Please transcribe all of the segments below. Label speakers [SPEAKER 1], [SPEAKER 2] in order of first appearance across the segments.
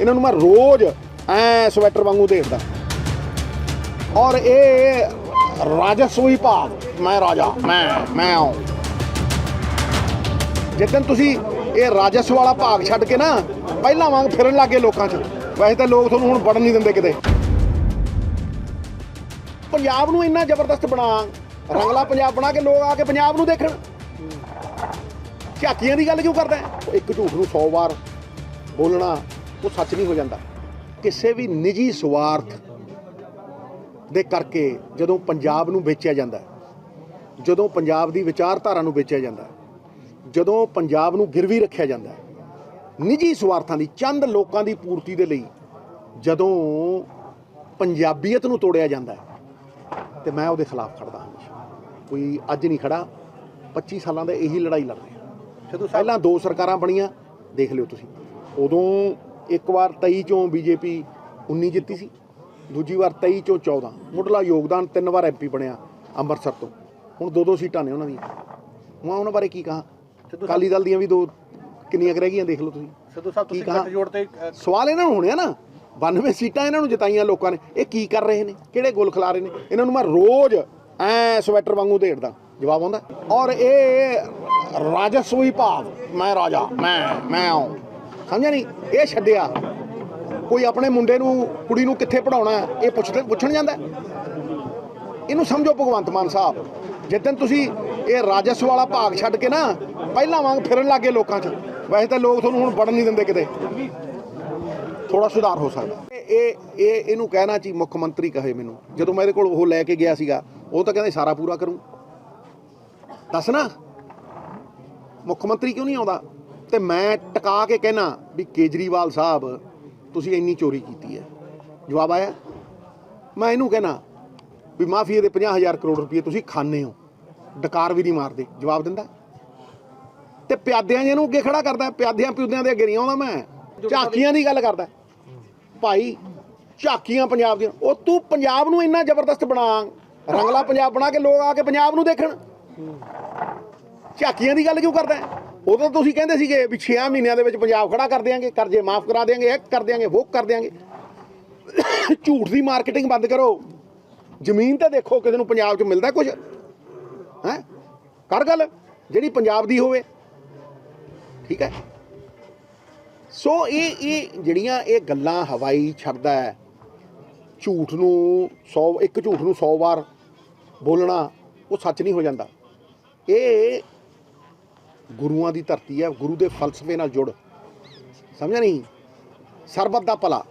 [SPEAKER 1] ਇਹਨਾਂ ਨੂੰ ਮੈਂ ਰੋਜ਼ ਐ ਸਵੈਟਰ ਵਾਂਗੂ ਦੇਖਦਾ। ਔਰ ਇਹ ਰਾਜਸਵ ਵਿਭਾਗ ਮੈਂ ਰਾਜਾ, ਮੈਂ ਮੈਂ ਆਉਂ। ਜਿੱਦਨ ਤੁਸੀਂ ਇਹ ਰਾਜਸਵ ਵਾਲਾ ਭਾਗ ਛੱਡ ਕੇ ਨਾ, ਪਹਿਲਾਂ ਵਾਂਗ ਫਿਰਨ ਲੱਗੇ ਲੋਕਾਂ 'ਚ। ਵੈਸੇ ਤਾਂ ਲੋਕ ਤੁਹਾਨੂੰ ਹੁਣ ਵੜਨ ਨਹੀਂ ਦਿੰਦੇ ਕਿਤੇ। ਪੰਜਾਬ ਨੂੰ ਇੰਨਾ ਜ਼ਬਰਦਸਤ ਬਣਾ, ਰੰਗਲਾ ਪੰਜਾਬ ਬਣਾ ਕੇ ਲੋਕ ਆ ਕੇ ਪੰਜਾਬ ਨੂੰ ਦੇਖਣ। ਝਾਕੀਆਂ ਦੀ ਗੱਲ ਕਿਉਂ ਕਰਦਾ ਇੱਕ ਝੂਠ ਨੂੰ 100 ਵਾਰ ਬੋਲਣਾ ਉਹ ਸੱਚ ਨਹੀਂ ਹੋ ਜਾਂਦਾ। ਕਿਸੇ ਵੀ ਨਿੱਜੀ ਸਵਾਰਥ ਦੇ ਕਰਕੇ ਜਦੋਂ ਪੰਜਾਬ ਨੂੰ ਵੇਚਿਆ ਜਾਂਦਾ ਹੈ, ਜਦੋਂ ਪੰਜਾਬ ਦੀ ਵਿਚਾਰਧਾਰਾ ਨੂੰ ਵੇਚਿਆ ਜਾਂਦਾ ਹੈ, ਜਦੋਂ ਪੰਜਾਬ ਨੂੰ ਗਿਰਵੀ ਰੱਖਿਆ ਜਾਂਦਾ ਹੈ, ਨਿੱਜੀ ਸਵਾਰਥਾਂ ਦੀ ਚੰਦ ਲੋਕਾਂ ਦੀ ਪੂਰਤੀ ਦੇ ਲਈ ਜਦੋਂ ਪੰਜਾਬੀਅਤ ਨੂੰ ਤੋੜਿਆ ਜਾਂਦਾ ਹੈ ਤੇ ਮੈਂ ਉਹਦੇ ਖਿਲਾਫ ਖੜਦਾ ਹਮੇਸ਼ਾ। ਕੋਈ ਅੱਜ ਨਹੀਂ ਖੜਾ 25 ਸਾਲਾਂ ਦਾ ਇਹੀ ਲੜਾਈ ਲੜ ਰਹੇ। ਹਾਂ ਜਦੋਂ ਪਹਿਲਾਂ ਦੋ ਸਰਕਾਰਾਂ ਬਣੀਆਂ ਦੇਖ ਲਿਓ ਤੁਸੀਂ। ਉਦੋਂ ਇੱਕ ਵਾਰ 23 ਚੋਂ ਬੀਜੇਪੀ 19 ਜਿੱਤੀ ਸੀ ਦੂਜੀ ਵਾਰ 23 ਚੋਂ 14 ਮੁੱਢਲਾ ਯੋਗਦਾਨ ਤਿੰਨ ਵਾਰ ਐਮਪੀ ਬਣਿਆ ਅੰਮ੍ਰਿਤਸਰ ਤੋਂ। ਹੁਣ ਦੋ ਦੋ ਸੀਟਾਂ ਨੇ ਉਹਨਾਂ ਦੀਆਂ। ਮੈਂ ਉਹਨਾਂ ਬਾਰੇ ਕੀ ਕਹਾਂ? ਅਕਾਲੀ ਦਲ ਦੀਆਂ ਵੀ ਦੋ ਕਿੰਨੀਆਂ ਰਹਿ ਗਈਆਂ ਦੇਖ ਲਓ ਤੁਸੀਂ।
[SPEAKER 2] ਸਿੱਧੂ ਸਾਹਿਬ ਤੁਸੀਂ
[SPEAKER 1] ਕਹਾਂ?
[SPEAKER 2] ਗੱਠਜੋੜ ਤੇ
[SPEAKER 1] ਸਵਾਲ ਇਹਨਾਂ ਨੂੰ ਹੋਣੇ ਆ ਨਾ। 92 ਸੀਟਾਂ ਇਹਨਾਂ ਨੂੰ ਜਿਤਾਈਆਂ ਲੋਕਾਂ ਨੇ। ਇਹ ਕੀ ਕਰ ਰਹੇ ਨੇ? ਕਿਹੜੇ ਗੁਲ ਖਿਲਾ ਰਹੇ ਨੇ? ਇਹਨਾਂ ਨੂੰ ਮੈਂ ਰੋਜ਼ ਐ ਸਵੈਟਰ ਵਾਂਗੂ ਢੇੜਦਾ ਜਵਾਬ ਆਉਂਦਾ? ਔਰ ਇਹ ਰਾਜਸਵ ਵਿਭਾਗ ਮੈਂ ਰਾਜਾ। ਮੈਂ ਮੈਂ ਆਉਂ। ਸਮਝਿਆ ਨਹੀਂ ਇਹ ਛੱਡਿਆ। ਕੋਈ ਆਪਣੇ ਮੁੰਡੇ ਨੂੰ, ਕੁੜੀ ਨੂੰ ਕਿੱਥੇ ਪੜਾਉਣਾ ਇਹ ਪੁੱਛਦੇ ਪੁੱਛਣ ਜਾਂਦਾ ਇਹਨੂੰ ਸਮਝੋ ਭਗਵੰਤ ਮਾਨ ਸਾਹਿਬ ਜਿੱਦਨ ਤੁਸੀਂ ਇਹ ਰਾਜਸਵ ਵਾਲਾ ਭਾਗ ਛੱਡ ਕੇ ਨਾ, ਪਹਿਲਾਂ ਵਾਂਗ ਫਿਰਨ ਲੱਗੇ ਲੋਕਾਂ 'ਚ। ਵੈਸੇ ਤਾਂ ਲੋਕ ਤੁਹਾਨੂੰ ਹੁਣ ਵੜਨ ਨਹੀਂ ਦਿੰਦੇ ਕਿਤੇ। ਥੋੜਾ ਸੁਧਾਰ ਹੋ ਸਕਦਾ। ਇਹ ਇਹ ਇਹਨੂੰ ਕਹਿਣਾ ਚਾਹੀ ਮੁੱਖ ਮੰਤਰੀ ਕਹੇ ਮੈਨੂੰ। ਜਦੋਂ ਮੈਂ ਇਹਦੇ ਕੋਲ ਉਹ ਲੈ ਕੇ ਗਿਆ ਸੀਗਾ, ਉਹ ਤਾਂ ਕਹਿੰਦੇ ਸਾਰਾ ਪੂਰਾ ਕਰੂੰ। ਦੱਸ ਨਾ, ਮੁੱਖ ਮੰਤਰੀ ਕਿਉਂ ਨਹੀਂ ਆਉਂਦਾ? ਤੇ ਮੈਂ ਟਿਕਾ ਕੇ ਕਹਿਣਾ ਵੀ ਕੇਜਰੀਵਾਲ ਸਾਹਿਬ, ਤੁਸੀਂ ਇੰਨੀ ਚੋਰੀ ਕੀਤੀ ਹੈ। ਜਵਾਬ ਆਇਆ, ਮੈਂ ਇਹਨੂੰ ਕਹਿਣਾ ਵੀ ਮਾਫੀਏ ਦੇ 50000 ਕਰੋੜ ਰੁਪਏ ਤੁਸੀਂ ਖਾਣੇ ਹੋ, ਡਕਾਰ ਵੀ ਨਹੀਂ ਮਾਰਦੇ, ਜਵਾਬ ਦਿੰਦਾ। ਤੇ ਪਿਆਦਿਆਂ ਜਿਹਨੂੰ ਅੱਗੇ ਖੜਾ ਕਰਦਾ, ਪਿਆਦਿਆਂ ਪਿਉਦਿਆਂ ਦੇ ਅੱਗੇ ਨਹੀਂ ਆਉਂਦਾ ਮੈਂ, ਝਾਕੀਆਂ ਦੀ ਗੱਲ ਕਰਦਾ। ਭਾਈ, ਝਾਕੀਆਂ ਪੰਜਾਬ ਦੀਆਂ, ਉਹ ਤੂੰ ਪੰਜਾਬ ਨੂੰ ਇੰਨਾ ਜ਼ਬਰਦਸਤ ਬਣਾ, ਰੰਗਲਾ ਪੰਜਾਬ ਬਣਾ ਕੇ ਲੋਕ ਆ ਕੇ ਪੰਜਾਬ ਨੂੰ ਦੇਖਣ। ਝਾਕੀਆਂ ਦੀ ਗੱਲ ਕਿਉਂ ਕਰਦਾ ਉਦੋਂ ਤੁਸੀਂ ਕਹਿੰਦੇ ਸੀਗੇ ਵੀ 6 ਮਹੀਨਿਆਂ ਦੇ ਵਿੱਚ ਪੰਜਾਬ ਖੜਾ ਕਰ ਦਿਆਂਗੇ, ਕਰਜ਼ੇ ਮਾਫ ਕਰਾ ਦਿਆਂਗੇ, ਇਹ ਕਰ ਦਿਆਂਗੇ, ਉਹ ਕਰ ਦਿਆਂਗੇ। ਝੂਠ ਦੀ ਮਾਰਕੀਟਿੰਗ ਬੰਦ ਕਰੋ। ਜ਼ਮੀਨ ਤਾਂ ਦੇਖੋ ਕਿਸੇ ਨੂੰ ਪੰਜਾਬ 'ਚ ਮਿਲਦਾ ਕੁਝ ਹੈ? ਕਰ ਗੱਲ, ਜਿਹੜੀ ਪੰਜਾਬ ਦੀ ਹੋਵੇ। ਠੀਕ ਹੈ? ਸੋ ਇਹ ਇਹ ਜਿਹੜੀਆਂ ਇਹ ਗੱਲਾਂ ਹਵਾਈ ਛੱਡਦਾ ਹੈ, ਝੂਠ ਨੂੰ 100 ਇੱਕ ਝੂਠ ਨੂੰ 100 ਵਾਰ ਬੋਲਣਾ ਉਹ ਸੱਚ ਨਹੀਂ ਹੋ ਜਾਂਦਾ। ਇਹ ਗੁਰੂਆਂ ਦੀ ਧਰਤੀ ਹੈ ਗੁਰੂ ਦੇ ਫਲਸਫੇ ਨਾਲ ਜੁੜ। ਸਮਝਿਆ ਨਹੀਂ? ਸਰਬੱਤ ਦਾ ਭਲਾ।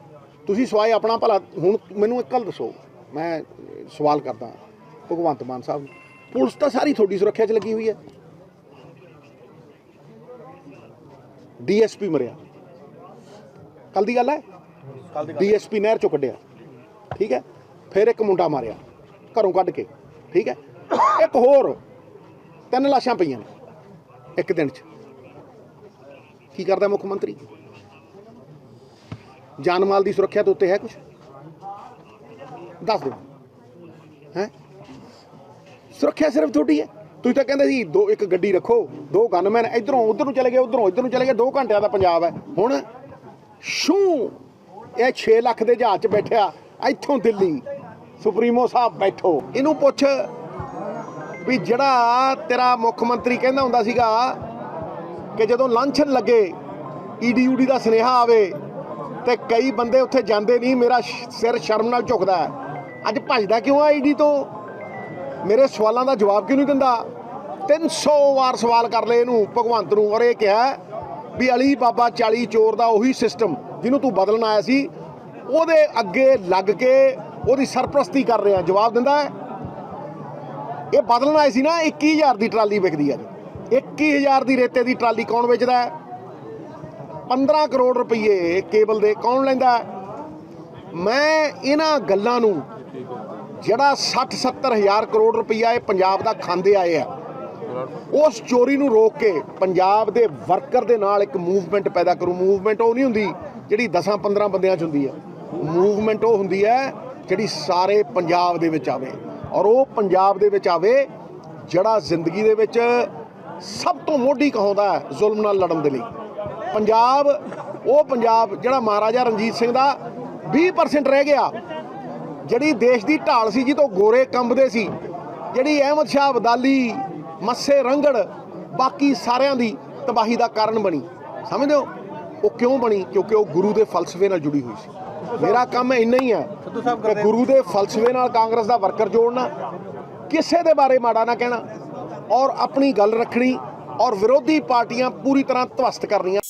[SPEAKER 1] ਤੁਸੀਂ ਸਵਾਏ ਆਪਣਾ ਭਲਾ। ਹੁਣ ਮੈਨੂੰ ਇੱਕ ਗੱਲ ਦੱਸੋ। ਮੈਂ ਸਵਾਲ ਕਰਦਾ ਭਗਵੰਤ ਮਾਨ ਸਾਹਿਬ ਨੂੰ ਪੁਲਿਸ ਤਾਂ ਸਾਰੀ ਤੁਹਾਡੀ ਸੁਰੱਖਿਆ 'ਚ ਲੱਗੀ ਹੋਈ ਹੈ। ਡੀਐਸਪੀ ਮਰਿਆ। ਕੱਲ ਦੀ ਗੱਲ ਹੈ। ਡੀਐਸਪੀ ਨਹਿਰ ਚੋਂ ਕੱਢਿਆ। ਠੀਕ ਹੈ? ਫਿਰ ਇੱਕ ਮੁੰਡਾ ਮਾਰਿਆ। ਘਰੋਂ ਕੱਢ ਕੇ। ਠੀਕ ਹੈ? ਇੱਕ ਹੋਰ। ਤਿੰਨ ਲਾਸ਼ਾਂ ਪਈਆਂ ਨੇ। ਇੱਕ ਦਿਨ 'ਚ। ਕੀ ਕਰਦਾ ਮੁੱਖ ਮੰਤਰੀ? ਜਾਨ ਮਾਲ ਦੀ ਸੁਰੱਖਿਆ ਤੋਂ ਉੱਤੇ ਹੈ ਕੁਝ ਦੱਸ ਦਿਓ। ਹੈ? ਸੁਰੱਖਿਆ ਸਿਰਫ ਤੁਹਾਡੀ ਹੈ? ਤੁਸੀਂ ਤਾਂ ਕਹਿੰਦੇ ਸੀ ਦੋ, ਇੱਕ ਗੱਡੀ ਰੱਖੋ, ਦੋ ਗਨਮੈਨ ਇਧਰੋਂ, ਉਧਰ ਨੂੰ ਚਲੇ ਗਏ, ਉਧਰੋਂ, ਇਧਰ ਨੂੰ ਚਲੇ ਗਏ 2 ਘੰਟਿਆਂ ਦਾ ਪੰਜਾਬ ਹੈ। ਹੁਣ ਸ਼ੂ ਇਹ 6 ਲੱਖ ਦੇ ਜਹਾਜ਼ 'ਚ ਬੈਠਿਆ, ਇੱਥੋਂ ਦਿੱਲੀ। ਸੁਪਰੀਮੋ ਸਾਹਿਬ ਬੈਠੋ। ਇਹਨੂੰ ਪੁੱਛ ਵੀ ਜਿਹੜਾ ਤੇਰਾ ਮੁੱਖ ਮੰਤਰੀ ਕਹਿੰਦਾ ਹੁੰਦਾ ਸੀਗਾ ਕਿ ਜਦੋਂ ਲਾਂਛਨ ਲੱਗੇ ਈਡੀ ਊਡੀ ਦਾ ਸੁਨੇਹਾ ਆਵੇ ਤੇ ਕਈ ਬੰਦੇ ਉੱਥੇ ਜਾਂਦੇ ਨਹੀਂ, ਮੇਰਾ ਸਿਰ ਸ਼ਰਮ ਨਾਲ ਝੁਕਦਾ ਅੱਜ ਭੱਜਦਾ ਕਿਉਂ ਆ ਈਡੀ ਤੋਂ? ਮੇਰੇ ਸਵਾਲਾਂ ਦਾ ਜਵਾਬ ਕਿਉਂ ਨਹੀਂ ਦਿੰਦਾ? 300 ਵਾਰ ਸਵਾਲ ਕਰ ਲਏ ਇਹਨੂੰ ਭਗਵੰਤ ਨੂੰ ਔਰ ਇਹ ਕਿਹਾ ਵੀ ਅਲੀ ਬਾਬਾ 40 ਚੋਰ ਦਾ ਉਹੀ ਸਿਸਟਮ ਜਿਹਨੂੰ ਤੂੰ ਬਦਲਣ ਆਇਆ ਸੀ, ਉਹਦੇ ਅੱਗੇ ਲੱਗ ਕੇ ਉਹਦੀ ਸਰਪ੍ਰਸਤੀ ਕਰ ਰਿਹਾ। ਜਵਾਬ ਦਿੰਦਾ ਹੈ ਇਹ ਬਦਲਣ ਆਏ ਸੀ ਨਾ 21000 ਦੀ ਟਰਾਲੀ ਵਿਕਦੀ ਹੈ ਜੀ 21000 ਦੀ ਰੇਤੇ ਦੀ ਟਰਾਲੀ ਕੌਣ ਵੇਚਦਾ ਹੈ? 15 ਕਰੋੜ ਰੁਪਏ ਕੇਬਲ ਦੇ ਕੌਣ ਲੈਂਦਾ ਮੈਂ ਇਹਨਾਂ ਗੱਲਾਂ ਨੂੰ ਜਿਹੜਾ 60 70 ਹਜ਼ਾਰ ਕਰੋੜ ਰੁਪਈਆ ਇਹ ਪੰਜਾਬ ਦਾ ਖਾਂਦੇ ਆਏ ਆ, ਉਸ ਚੋਰੀ ਨੂੰ ਰੋਕ ਕੇ ਪੰਜਾਬ ਦੇ ਵਰਕਰ ਦੇ ਨਾਲ ਇੱਕ ਮੂਵਮੈਂਟ ਪੈਦਾ ਕਰੂ। ਮੂਵਮੈਂਟ ਉਹ ਨਹੀਂ ਹੁੰਦੀ ਜਿਹੜੀ 10 15 ਬੰਦਿਆਂ 'ਚ ਹੁੰਦੀ ਹੈ ਮੂਵਮੈਂਟ ਉਹ ਹੁੰਦੀ ਹੈ ਜਿਹੜੀ ਸਾਰੇ ਪੰਜਾਬ ਦੇ ਵਿੱਚ ਆਵੇ। ਔਰ ਉਹ ਪੰਜਾਬ ਦੇ ਵਿੱਚ ਆਵੇ, ਜਿਹੜਾ ਜ਼ਿੰਦਗੀ ਦੇ ਵਿੱਚ ਸਭ ਤੋਂ ਮੋਢੀ ਕਹਾਉਂਦਾ ਹੈ, ਜ਼ੁਲਮ ਨਾਲ ਲੜਨ ਦੇ ਲਈ। ਪੰਜਾਬ, ਉਹ ਪੰਜਾਬ ਜਿਹੜਾ ਮਹਾਰਾਜਾ ਰਣਜੀਤ ਸਿੰਘ ਦਾ 20% ਰਹਿ ਗਿਆ। ਜਿਹੜੀ ਦੇਸ਼ ਦੀ ਢਾਲ ਸੀ ਜਿਹਤੋਂ ਗੋਰੇ ਕੰਬਦੇ ਸੀ, ਜਿਹੜੀ ਅਹਿਮਦ ਸ਼ਾਹ, ਅਬਦਾਲੀ, ਮੱਸੇ ਰੰਗੜ, ਬਾਕੀ ਸਾਰਿਆਂ ਦੀ ਤਬਾਹੀ ਦਾ ਕਾਰਨ ਬਣੀ। ਸਮਝਦੇ ਹੋ? ਉਹ ਕਿਉਂ ਬਣੀ? ਕਿਉਂਕਿ ਉਹ ਗੁਰੂ ਦੇ ਫਲਸਫੇ ਨਾਲ ਜੁੜੀ ਹੋਈ ਸੀ। ਮੇਰਾ ਕੰਮ ਇੰਨਾ ਹੀ
[SPEAKER 2] ਸਾਹਿਬ
[SPEAKER 1] ਕਿ ਗੁਰੂ ਦੇ ਫਲਸਫੇ ਨਾਲ ਕਾਂਗਰਸ ਦਾ ਵਰਕਰ ਜੋੜਨਾ ਕਿਸੇ ਦੇ ਬਾਰੇ ਮਾੜਾ ਨਾ ਕਹਿਣਾ ਔਰ ਆਪਣੀ ਗੱਲ ਰੱਖਣੀ ਔਰ ਵਿਰੋਧੀ ਪਾਰਟੀਆਂ ਪੂਰੀ ਤਰ੍ਹਾਂ ਧਵਸਤ ਕਰਨੀਆਂ।